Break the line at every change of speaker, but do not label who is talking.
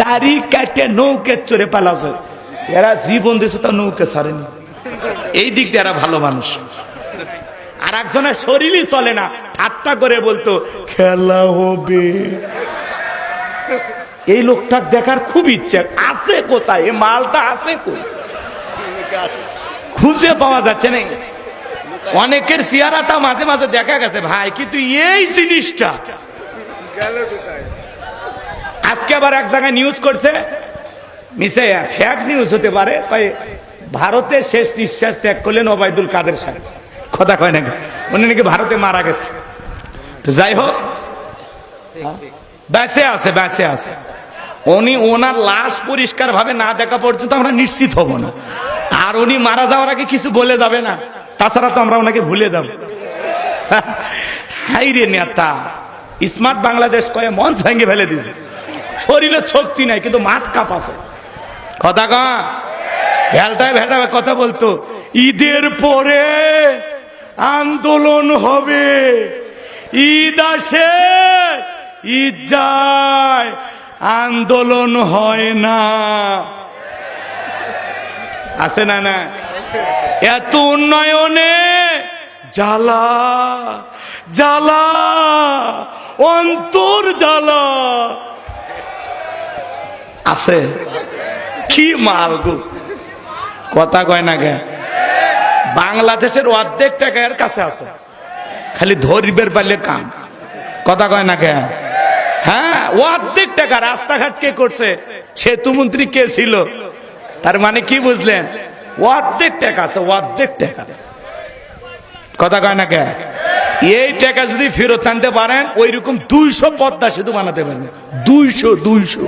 দাড়ি কাটে নৌকে চড়ে পালাছে এরা জীবন দিয়েছে তা নৌকে ছাড়েনি। এই দিক দিয়ে এরা ভালো মানুষ। আর একজনের শরীরই চলে না। ঠাট্টা করে বলতো, খেলা হবে। এই লোকটার দেখার খুব ইচ্ছে। আছে কোথায়? এই মালটা আছে খুঁজে পাওয়া যাচ্ছে না। অনেকের চেহারাটা মাঝে মাঝে দেখা গেছে, ভাই, কিন্তু এই জিনিসটা আজকে আবার এক জায়গায় নিউজ করছে। মিসে ফ্যাক নিউজ হতে পারে ভারতে শেষ নিঃশ্বাস ত্যাগ করলেন ওবায়দুল কাদের সাহেব। কথা কয় নাকি উনি নাকি ভারতে মারা গেছে। তো যাই হোক বেঁচে আছে বেঁচে আছে। উনি ওনার লাশ পরিষ্কার ভাবে না দেখা পর্যন্ত আমরা নিশ্চিত হব না। আর উনি মারা যাওয়ার আগে কিছু বলে যাবে না। তাছাড়া তো আমরা ওনাকে ভুলে যাব। হাই রে নেতা, স্মার্ট বাংলাদেশ কয়ে মঞ্চ ভেঙে ফেলে দিয়েছে। শরীরে শক্তি নাই, কিন্তু মাঠ কাপ আছে কথা কা ভেলটায় ভেলটা কথা বলতো। ঈদের পরে আন্দোলন হবে। ঈদ আসে, ঈদ যায়, আন্দোলন হয় না। আছে না না? এত উন্নয়নে জ্বালা জ্বালা, অন্তর জ্বালা আছে? কি মাল গো? কথা কয় না গে বাংলাদেশের অর্ধেক টাকা এর কাছে আছে। খালি ধরিবের পারলে কাম। কথা কয় না কে? হ্যাঁ অর্ধেক টাকা রাস্তাঘাট কে করছে? সেতু মন্ত্রী কে ছিল? তার মানে কি বুঝলেন? অর্ধেক টাকা আছে, অর্ধেক টাকা। কথা কয় না কে? এই টাকা যদি ফেরত আনতে পারেন ওই রকম দুইশো পদ্মা সেতু বানাতে পারবেন। দুইশো দুইশো।